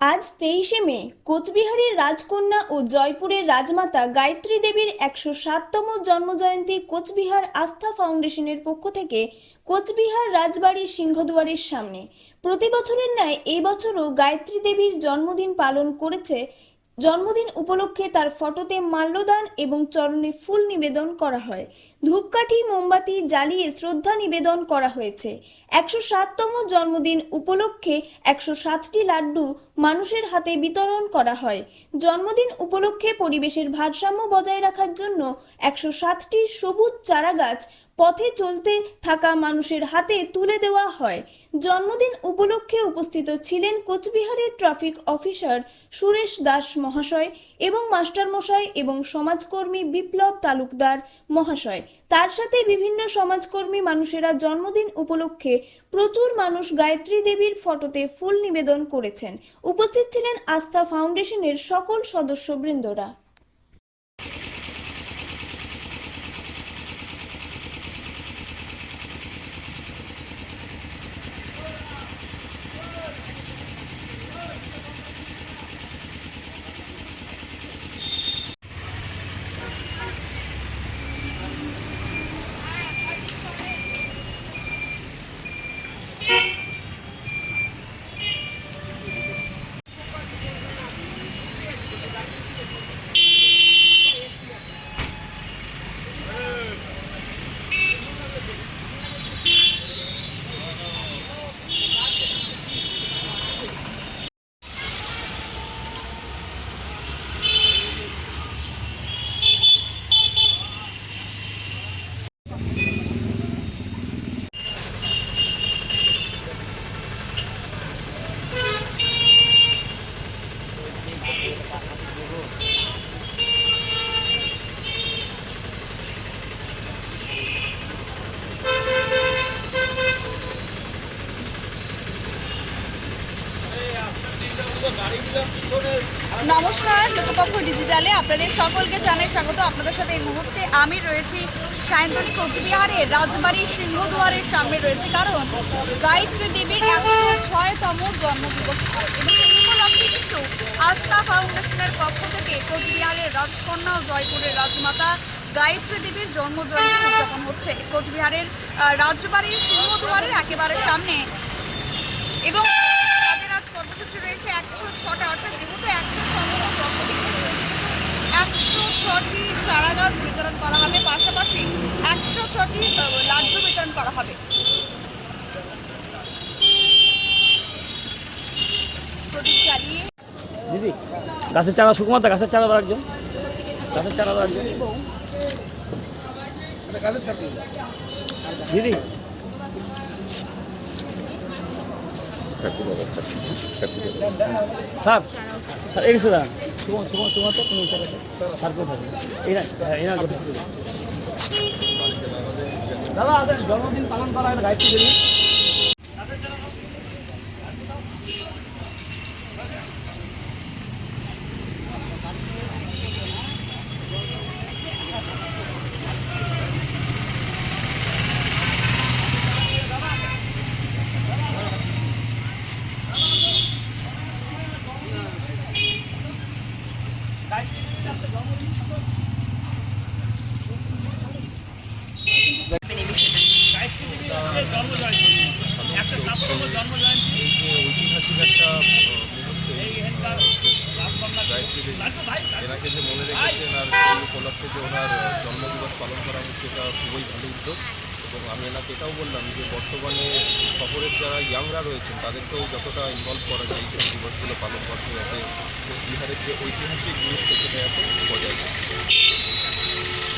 আজ তেইশে মে, কোচবিহারের রাজকন্যা ও জয়পুরের রাজমাতা গায়ত্রী দেবীর একশো সাততম জন্মজয়ন্তী কোচবিহার আস্থা ফাউন্ডেশনের পক্ষ থেকে কোচবিহার রাজবাড়ির সিংহদুয়ারের সামনে। প্রতি বছরের ন্যায় এবছরও বছরও গায়ত্রী দেবীর জন্মদিন পালন করেছে জন্মদিন উপলক্ষে তার ফটোতে মাল্যদান এবং চরণে ফুল নিবেদন করা হয়। ধূপকাঠি, মোমবাতি জ্বালিয়ে শ্রদ্ধা নিবেদন করা হয়েছে। একশো সাততম জন্মদিন উপলক্ষে একশো সাতটি লাড্ডু মানুষের হাতে বিতরণ করা হয়। জন্মদিন উপলক্ষে পরিবেশের ভারসাম্য বজায় রাখার জন্য একশো সাতটি সবুজ চারাগাছ পথে চলতে থাকা মানুষের হাতে তুলে দেওয়া হয়। জন্মদিন উপলক্ষে উপস্থিত ছিলেন কোচবিহারের ট্রাফিক অফিসার সুরেশ দাস মহাশয় এবং মাস্টারমশাই এবং সমাজকর্মী বিপ্লব তালুকদার মহাশয়। তার সাথে বিভিন্ন সমাজকর্মী মানুষেরা জন্মদিন উপলক্ষে প্রচুর মানুষ গায়ত্রী দেবীর ফটোতে ফুল নিবেদন করেছেন। উপস্থিত ছিলেন আস্থা ফাউন্ডেশনের সকল সদস্যবৃন্দরা। নমস্কার, লোকপক্ষ ডিজিটালে আপনাদের সকলকে জানাই স্বাগত। আপনাদের সাথে এই মুহূর্তে আমি রয়েছি সায়ন্তন কোচবিহারের রাজবাড়ির সিংহদুয়ারের সামনে রয়েছে। কারণ গায়ত্রী দেবীর একশো ছয়তম জন্মদিবস। কিন্তু আস্থা ফাউন্ডেশনের পক্ষ থেকে কোচবিহারের রাজকন্যা ও জয়পুরের রাজমাতা গায়ত্রী দেবীর জন্মজয়ন্তী উদযাপন হচ্ছে। কোচবিহারের রাজবাড়ির সিংহদুয়ারের একেবারে সামনে। এবং তাদের আজ কর্মসূচি রয়েছে একশো ছটা, অর্থাৎ যেহেতু একশো একশো ছটি চারা গাছ বিতরণ করা হবে, পাশাপাশি একশো ছটি লাড্ডু বিতরণ করা হবে প্রদীপ জ্বালিয়ে দিদি গাছের চারা সুকুমার গাছের চারা দাও একজন। গাছের চারা দাও একজন। দিদি। স্যার স্যার, এই দাঁড়ান। সুকুমার সুকুমার সুকুমার তো তুমি স্যার, কোথায়? না কোথায়? দাদা জন্মদিন পালন করা হয় এই যে ঐতিহাসিক একটা এনাকে যে মনে রেখেছেন আর সেই উপলক্ষে যে ওনার জন্মদিবস পালন করা হচ্ছে এটা খুবই ভালো উদ্যোগ এবং আমি এনাকে এটাও বললাম যে বর্তমানে শহরের যারা ইয়াংরা রয়েছেন তাদেরকেও যতটা ইনভলভ করা যায় এই দিবসগুলো পালন করতে যাতে বিহারের যে ঐতিহাসিক গুরুত্ব সেটা এত বজায় থাকে